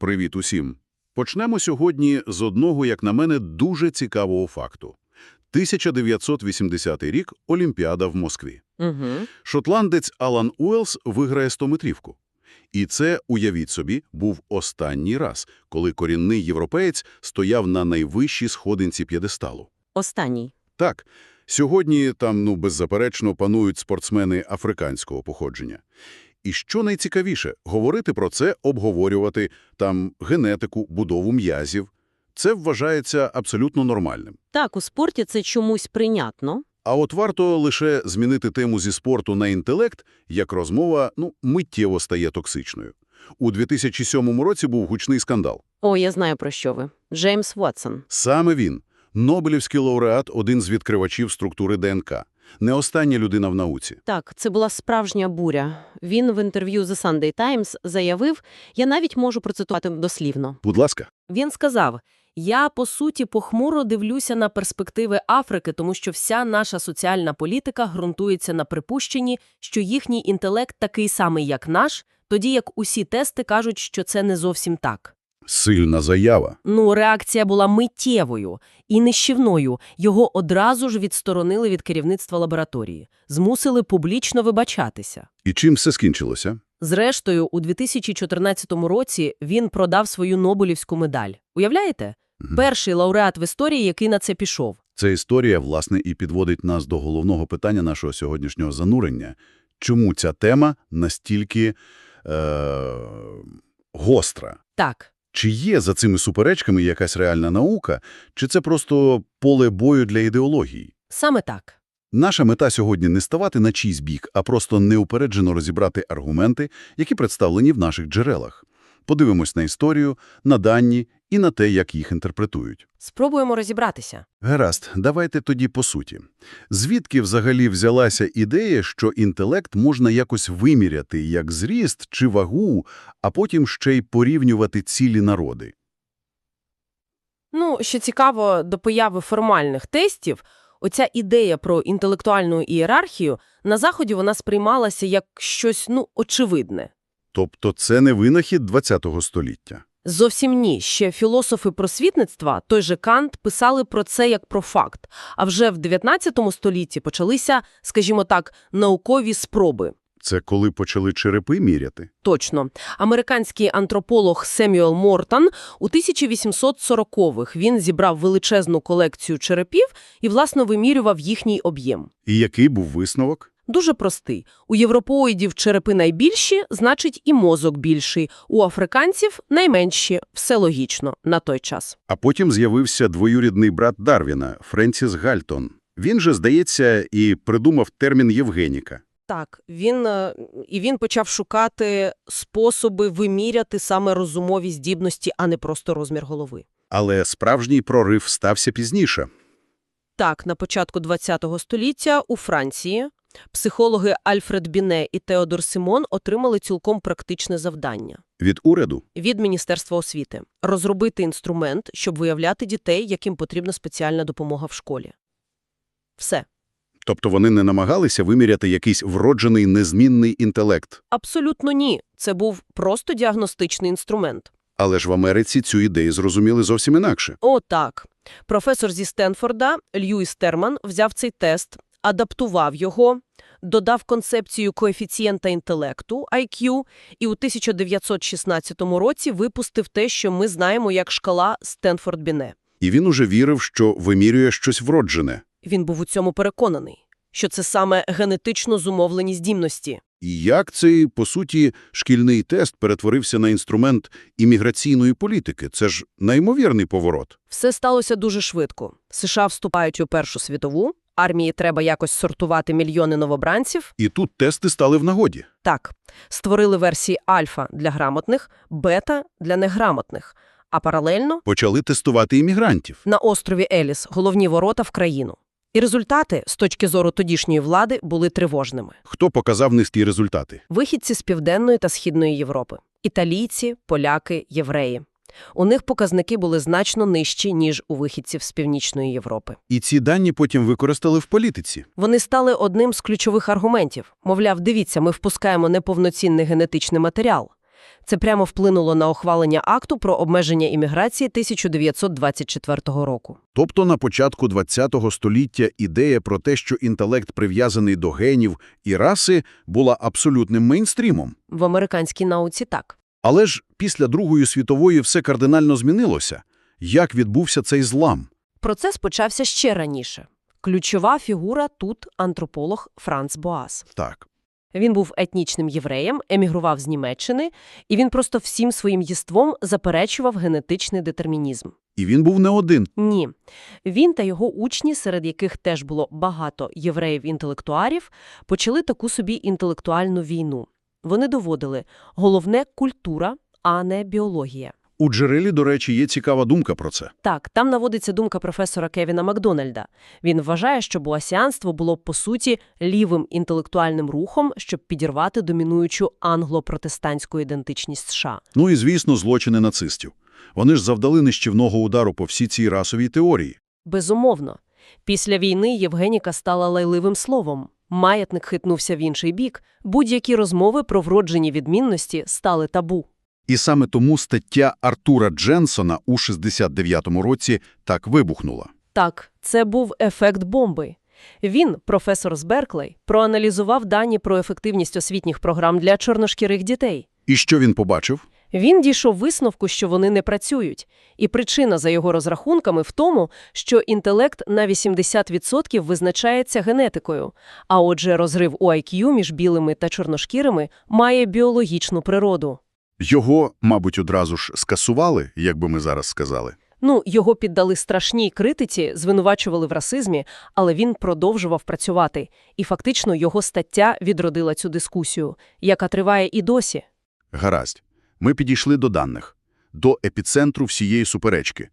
Привіт усім! Почнемо сьогодні з одного, як на мене, дуже цікавого факту. 1980 рік – Олімпіада в Москві. Угу. Шотландець Алан Уелс виграє 100-метрівку. І це, уявіть собі, був останній раз, коли корінний європеєць стояв на найвищій сходинці п'єдесталу. Останній. Так, сьогодні там, ну, беззаперечно, панують спортсмени африканського походження. І що найцікавіше, говорити про це, обговорювати там генетику, будову м'язів. Це вважається абсолютно нормальним. Так, у спорті це чомусь прийнятно. А от варто лише змінити тему зі спорту на інтелект, як розмова, ну, миттєво стає токсичною. У 2007 році був гучний скандал. О, я знаю, про що ви. Джеймс Вотсон. Саме він, Нобелівський лауреат, один з відкривачів структури ДНК. Не остання людина в науці. Так, це була справжня буря. Він в інтерв'ю The Sunday Times заявив, я навіть можу процитувати дослівно. Будь ласка. Він сказав, я, по суті, похмуро дивлюся на перспективи Африки, тому що вся наша соціальна політика ґрунтується на припущенні, що їхній інтелект такий самий, як наш, тоді як усі тести кажуть, що це не зовсім так. Сильна заява. Ну, реакція була миттєвою і нищівною. Його одразу ж відсторонили від керівництва лабораторії, змусили публічно вибачатися. І чим все скінчилося? Зрештою, у 2014 році він продав свою Нобелівську медаль. Уявляєте? Мгм. Перший лауреат в історії, який на це пішов. Ця історія, власне, і підводить нас до головного питання нашого сьогоднішнього занурення. Чому ця тема настільки е- гостра? Так, Чи є за цими суперечками якась реальна наука, чи це просто поле бою для ідеології? саме так. Наша мета сьогодні не ставати на чийсь бік, а просто неупереджено розібрати аргументи, які представлені в наших джерелах. Подивимось на історію, на дані і на те, як їх інтерпретують. Спробуємо розібратися. Гаразд, давайте тоді по суті. Звідки взагалі взялася ідея, що інтелект можна якось виміряти як зріст чи вагу, а потім ще й порівнювати цілі народи? Ну, що цікаво, до появи формальних тестів, оця ідея про інтелектуальну ієрархію на Заході вона сприймалася як щось, ну, очевидне. Тобто це не винахід ХХ століття. Зовсім ні. Ще філософи просвітництва, той же Кант, писали про це як про факт. А вже в 19 столітті почалися, скажімо так, наукові спроби. Це коли почали черепи міряти? Точно. Американський антрополог Семюел Мортон у 1840-х він зібрав величезну колекцію черепів і, власно, вимірював їхній об'єм. І який був висновок? Дуже простий. У європоїдів черепи найбільші, значить і мозок більший. У африканців найменші. Все логічно на той час. А потім з'явився двоюрідний брат Дарвіна, Френсіс Гальтон. Він же, здається, і придумав термін Євгеніка. Так, він е, і він почав шукати способи виміряти саме розумові здібності, а не просто розмір голови. Але справжній прорив стався пізніше. Так, на початку ХХ століття у Франції психологи Альфред Біне і Теодор Симон отримали цілком практичне завдання Від уряду? від Міністерства освіти – розробити інструмент, щоб виявляти дітей, яким потрібна спеціальна допомога в школі. Все. Тобто вони не намагалися виміряти якийсь вроджений незмінний інтелект. Абсолютно ні. Це був просто діагностичний інструмент. Але ж в Америці цю ідею зрозуміли зовсім інакше. О, так. Професор зі Стенфорда Льюіс Терман взяв цей тест, адаптував його, додав концепцію коефіцієнта інтелекту IQ і у 1916 році випустив те, що ми знаємо як шкала Стенфорд-Біне. І він уже вірив, що вимірює щось вроджене. Він був у цьому переконаний, що це саме генетично зумовлені здібності. І як цей, по суті, шкільний тест перетворився на інструмент імміграційної політики? Це ж неймовірний поворот. Все сталося дуже швидко. США вступають у Першу світову, армії треба якось сортувати мільйони новобранців. І тут тести стали в нагоді. Так, створили версії альфа для грамотних, бета для неграмотних, а паралельно Почали тестувати іммігрантів. на острові Еліс головні ворота в країну. І результати, з точки зору тодішньої влади, були тривожними. Хто показав низькі результати? Вихідці з Південної та Східної Європи. Італійці, поляки, євреї. У них показники були значно нижчі, ніж у вихідців з Північної Європи. І ці дані потім використали в політиці. Вони стали одним з ключових аргументів. Мовляв, дивіться, ми впускаємо неповноцінний генетичний матеріал. Це прямо вплинуло на ухвалення акту про обмеження імміграції 1924 року. Тобто на початку ХХ століття ідея про те, що інтелект прив'язаний до генів і раси, була абсолютним мейнстрімом. В американській науці так. Але ж після Другої світової все кардинально змінилося. Як відбувся цей злам? Процес почався ще раніше. Ключова фігура тут – антрополог Франц Боас. Так. Він був етнічним євреєм, емігрував з Німеччини, і він просто всім своїм єством заперечував генетичний детермінізм. І він був не один. Ні. Він та його учні, серед яких теж було багато євреїв-інтелектуарів, почали таку собі інтелектуальну війну. Вони доводили – головне – культура, а не біологія. У джерелі, до речі, є цікава думка про це. Так, там наводиться думка професора Кевіна Макдональда. Він вважає, що буасіанство було по суті лівим інтелектуальним рухом, щоб підірвати домінуючу англо-протестантську ідентичність США. Ну і, звісно, злочини нацистів. Вони ж завдали нищівного удару по всій цій расовій теорії. Безумовно. Після війни Євгеніка стала лайливим словом. Маятник хитнувся в інший бік. Будь-які розмови про вроджені відмінності стали табу. І саме тому стаття Артура Дженсона у 69-му році так вибухнула. Так, це був ефект бомби. Він, професор з Берклей, проаналізував дані про ефективність освітніх програм для чорношкірих дітей. І що він побачив? Він дійшов висновку, що вони не працюють. І причина, за його розрахунками, в тому, що інтелект на 80% визначається генетикою, а отже розрив у IQ між білими та чорношкірими має біологічну природу. Його, мабуть, одразу ж скасували, як би ми зараз сказали. Ну, його піддали страшній критиці, звинувачували в расизмі, але він продовжував працювати. І фактично його стаття відродила цю дискусію, яка триває і досі. Гаразд. Ми підійшли до даних. До епіцентру всієї суперечки.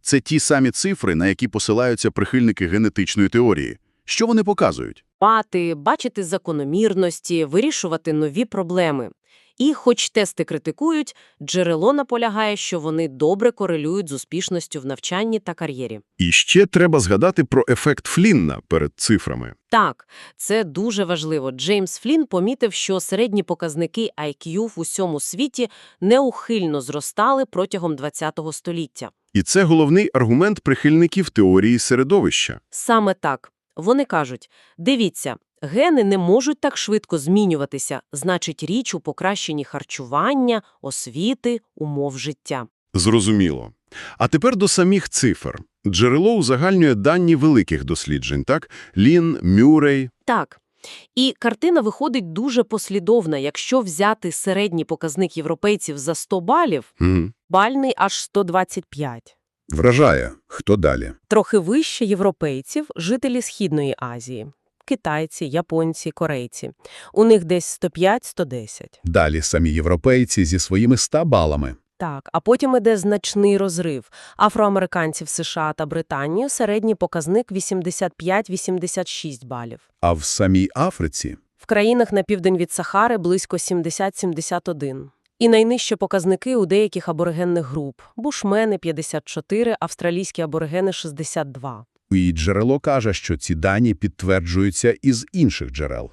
Це ті самі цифри, на які посилаються прихильники генетичної теорії. Що вони показують? Пати, бачити закономірності, вирішувати нові проблеми. І, хоч тести критикують, джерело наполягає, що вони добре корелюють з успішністю в навчанні та кар'єрі. І ще треба згадати про ефект Флінна перед цифрами. Так, це дуже важливо. Джеймс Флін помітив, що середні показники IQ в усьому світі неухильно зростали протягом ХХ століття. І це головний аргумент прихильників теорії середовища. Саме так. Вони кажуть, дивіться, гени не можуть так швидко змінюватися, значить річ у покращенні харчування, освіти, умов життя. Зрозуміло. А тепер до самих цифр. Джерело узагальнює дані великих досліджень, так? Лін, Мюррей. Так. І картина виходить дуже послідовна. Якщо взяти середній показник європейців за 100 балів, Угу. бальний аж 125. Вражає. Хто далі? Трохи вище європейців – жителі Східної Азії. Китайці, японці, корейці. У них десь 105-110. Далі самі європейці зі своїми 100 балами. Так, а потім іде значний розрив. Афроамериканців США та Британії середній показник 85-86 балів. А в самій Африці? В країнах на південь від Сахари близько 70-71. І найнижчі показники у деяких аборигенних груп. Бушмени – 54, австралійські аборигени – 62. І джерело каже, що ці дані підтверджуються із інших джерел.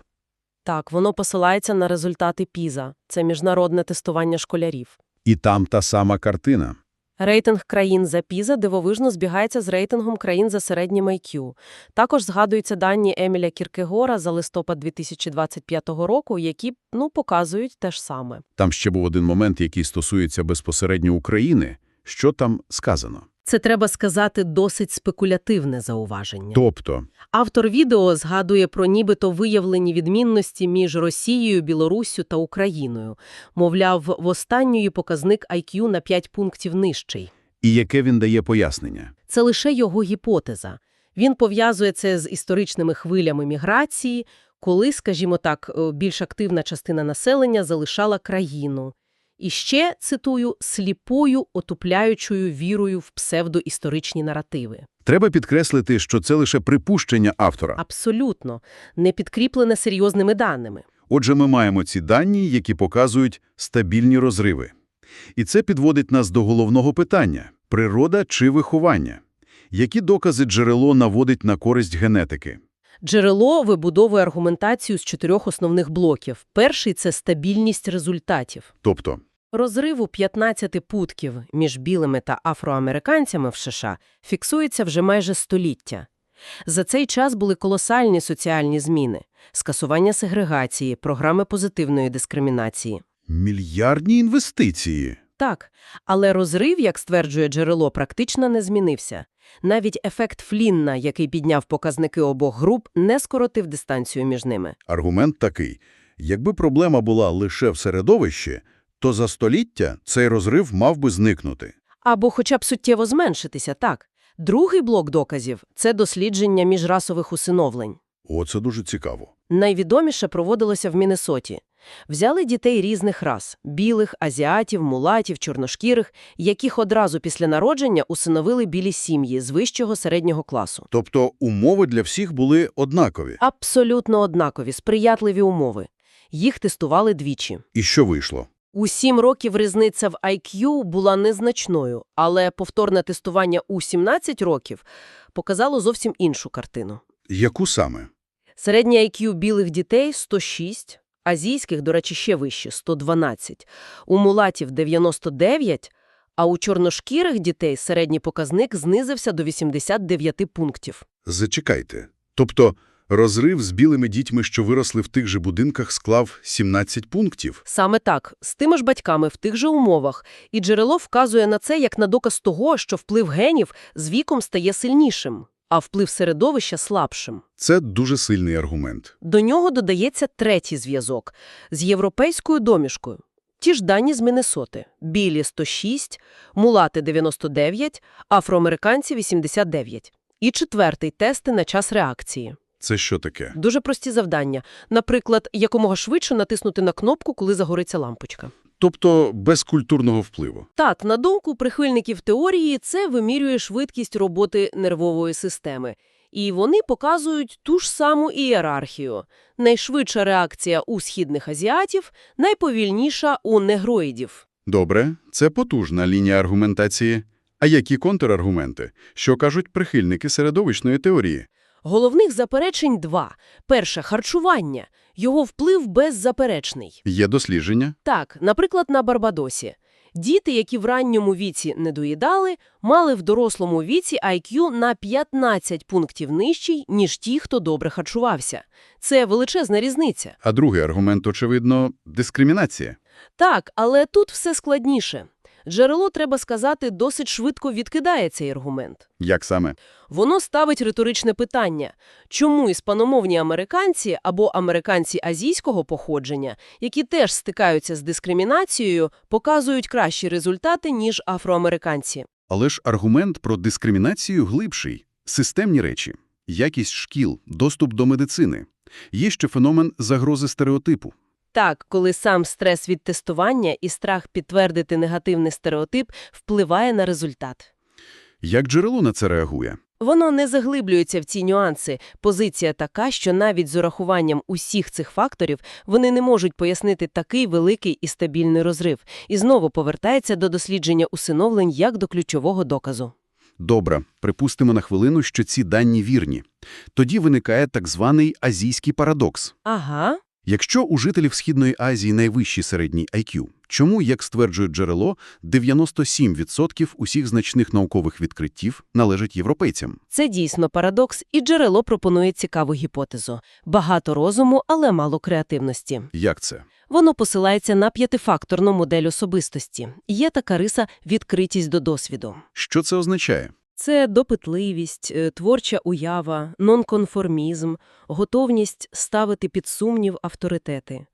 Так, воно посилається на результати ПІЗа. Це міжнародне тестування школярів. І там та сама картина. Рейтинг країн за ПІЗа дивовижно збігається з рейтингом країн за середнім IQ. Також згадуються дані Еміля Кіркегора за листопад 2025 року, які, ну, показують те ж саме. Там ще був один момент, який стосується безпосередньо України. Що там сказано? Це, треба сказати, досить спекулятивне зауваження. Тобто, Автор відео згадує про нібито виявлені відмінності між Росією, Білоруссю та Україною. Мовляв, в останньої показник IQ на 5 пунктів нижчий. і яке він дає пояснення? Це лише його гіпотеза. Він пов'язує це з історичними хвилями міграції, коли, скажімо так, е, більш активна частина населення залишала країну. І ще, цитую, сліпою, отупляючою вірою в псевдоісторичні наративи. Треба підкреслити, що це лише припущення автора. Абсолютно. Не підкріплене серйозними даними. Отже, ми маємо ці дані, які показують стабільні розриви. І це підводить нас до головного питання – природа чи виховання? Які докази джерело наводить на користь генетики? Джерело вибудовує аргументацію з чотирьох основних блоків. Перший – це стабільність результатів. Тобто, Розриву 15 путків між білими та афроамериканцями в США фіксується вже майже століття. За цей час були колосальні соціальні зміни – скасування сегрегації, програми позитивної дискримінації. Мільярдні інвестиції. Так, але розрив, як стверджує джерело, практично не змінився. Навіть ефект Флінна, який підняв показники обох груп, не скоротив дистанцію між ними. Аргумент такий. Якби проблема була лише в середовищі, то за століття цей розрив мав би зникнути. Або хоча б суттєво зменшитися, так. Другий блок доказів – це дослідження міжрасових усиновлень. О, це дуже цікаво. Найвідоміше проводилося в Міннесоті. Взяли дітей різних рас – білих, азіатів, мулатів, чорношкірих, яких одразу після народження усиновили білі сім'ї з вищого середнього класу. Тобто умови для всіх були однакові. Абсолютно однакові, сприятливі умови. Їх тестували двічі. І що вийшло? У сім років різниця в IQ була незначною, але повторне тестування у 17 років показало зовсім іншу картину. Яку саме? Середнє IQ білих дітей – 106, азійських, до речі, ще вище – 112, у мулатів – 99, а у чорношкірих дітей середній показник знизився до 89 пунктів. Зачекайте. Тобто розрив з білими дітьми, що виросли в тих же будинках, склав 17 пунктів? Саме так, з тими ж батьками в тих же умовах. І джерело вказує на це як на доказ того, що вплив генів з віком стає сильнішим, а вплив середовища – слабшим. Це дуже сильний аргумент. До нього додається третій зв'язок – з європейською домішкою. Ті ж дані з Міннесоти. Білі – 106, мулати – 99, афроамериканці – 89. І четвертий – тести на час реакції. Це що таке? Дуже прості завдання. Наприклад, якомога швидше натиснути на кнопку, коли загориться лампочка. Тобто без культурного впливу. Так, на думку прихильників теорії, це вимірює швидкість роботи нервової системи. І вони показують ту ж саму ієрархію. Найшвидша реакція у східних азіатів, найповільніша у негроїдів. Добре, це потужна лінія аргументації. А які контраргументи? Що кажуть прихильники середовищної теорії? Головних заперечень два. Перше – харчування. Його вплив беззаперечний. Є дослідження? Так, наприклад, на Барбадосі. Діти, які в ранньому віці не доїдали, мали в дорослому віці IQ на 15 пунктів нижчий, ніж ті, хто добре харчувався. Це величезна різниця. А другий аргумент, очевидно, дискримінація. Так, але тут все складніше. Джерело, треба сказати, досить швидко відкидає цей аргумент. Як саме? Воно ставить риторичне питання. Чому іспаномовні американці або американці азійського походження, які теж стикаються з дискримінацією, показують кращі результати, ніж афроамериканці? Але ж аргумент про дискримінацію глибший. Системні речі. Якість шкіл, доступ до медицини. Є ще феномен загрози стереотипу. Так, коли сам стрес від тестування і страх підтвердити негативний стереотип впливає на результат. Як джерело на це реагує? Воно не заглиблюється в ці нюанси. Позиція така, що навіть з урахуванням усіх цих факторів вони не можуть пояснити такий великий і стабільний розрив. І знову повертається до дослідження усиновлень як до ключового доказу. Добре, припустимо на хвилину, що ці дані вірні. Тоді виникає так званий азійський парадокс. Ага. Якщо у жителів Східної Азії найвищий середній IQ, чому, як стверджує джерело, 97% усіх значних наукових відкриттів належать європейцям? Це дійсно парадокс, і джерело пропонує цікаву гіпотезу. Багато розуму, але мало креативності. Як це? Воно посилається на п'ятифакторну модель особистості. Є така риса відкритість до досвіду. Що це означає? Це допитливість, е, творча уява, нонконформізм, готовність ставити під сумнів авторитети.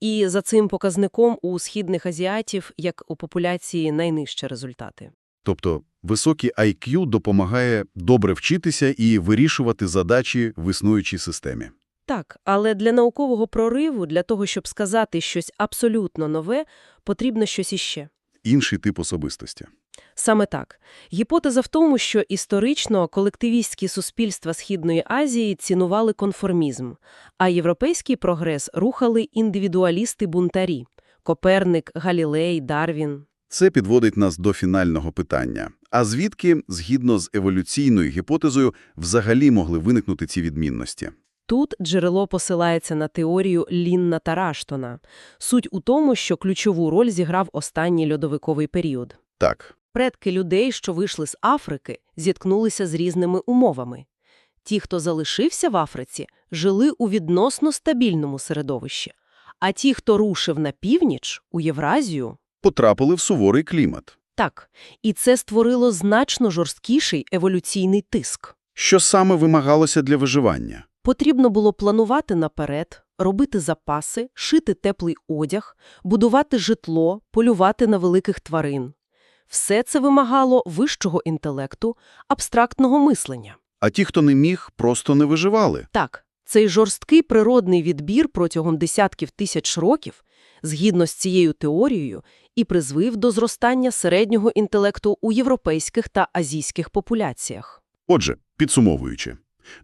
І за цим показником у східних азіатів, як у популяції, найнижчі результати. Тобто високий IQ допомагає добре вчитися і вирішувати задачі в існуючій системі. Так, але для наукового прориву, для того, щоб сказати щось абсолютно нове, потрібно щось іще. Інший тип особистості. Саме так. Гіпотеза в тому, що історично колективістські суспільства Східної Азії цінували конформізм, а європейський прогрес рухали індивідуалісти-бунтарі – Коперник, Галілей, Дарвін. Це підводить нас до фінального питання. А звідки, згідно з еволюційною гіпотезою, взагалі могли виникнути ці відмінності? Тут джерело посилається на теорію Лінна Тараштона. Суть у тому, що ключову роль зіграв останній льодовиковий період. Так. Предки людей, що вийшли з Африки, зіткнулися з різними умовами. Ті, хто залишився в Африці, жили у відносно стабільному середовищі. А ті, хто рушив на північ, у Євразію, Потрапили в суворий клімат. так. І це створило значно жорсткіший еволюційний тиск. Що саме вимагалося для виживання? Потрібно було планувати наперед, робити запаси, шити теплий одяг, будувати житло, полювати на великих тварин. Все це вимагало вищого інтелекту, абстрактного мислення. А ті, хто не міг, просто не виживали. Так, цей жорсткий природний відбір протягом десятків тисяч років, згідно з цією теорією, і призвив до зростання середнього інтелекту у європейських та азійських популяціях. Отже, підсумовуючи,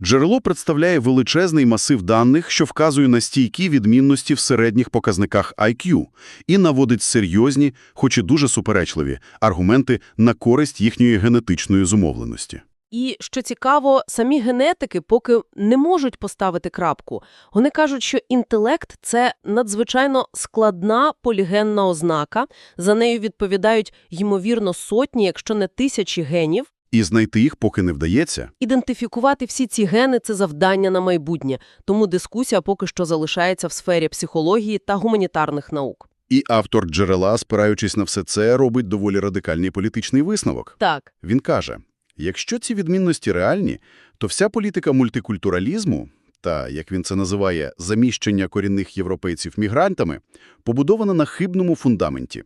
джерело представляє величезний масив даних, що вказує на стійкі відмінності в середніх показниках IQ і наводить серйозні, хоч і дуже суперечливі, аргументи на користь їхньої генетичної зумовленості. І, що цікаво, самі генетики поки не можуть поставити крапку. Вони кажуть, що інтелект – це надзвичайно складна полігенна ознака, за нею відповідають, ймовірно, сотні, якщо не тисячі генів. І знайти їх поки не вдається. Ідентифікувати всі ці гени – це завдання на майбутнє, тому дискусія поки що залишається в сфері психології та гуманітарних наук. І автор джерела, спираючись на все це, робить доволі радикальний політичний висновок. Так, Він каже, якщо ці відмінності реальні, то вся політика мультикультуралізму та, як він це називає, заміщення корінних європейців мігрантами, побудована на хибному фундаменті.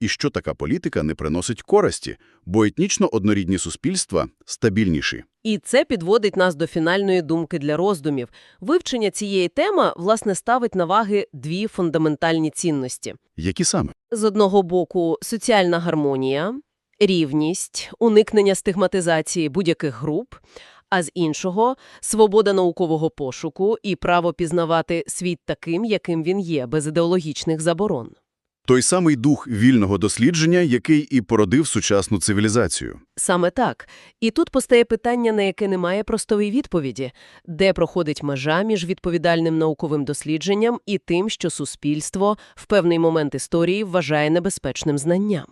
І що така політика не приносить користі, бо етнічно однорідні суспільства стабільніші. І це підводить нас до фінальної думки для роздумів. Вивчення цієї теми, власне, ставить на ваги дві фундаментальні цінності. Які саме? З одного боку, соціальна гармонія, рівність, уникнення стигматизації будь-яких груп, а з іншого – свобода наукового пошуку і право пізнавати світ таким, яким він є, без ідеологічних заборон. Той самий дух вільного дослідження, який і породив сучасну цивілізацію. Саме так. І тут постає питання, на яке немає простої відповіді. Де проходить межа між відповідальним науковим дослідженням і тим, що суспільство в певний момент історії вважає небезпечним знанням?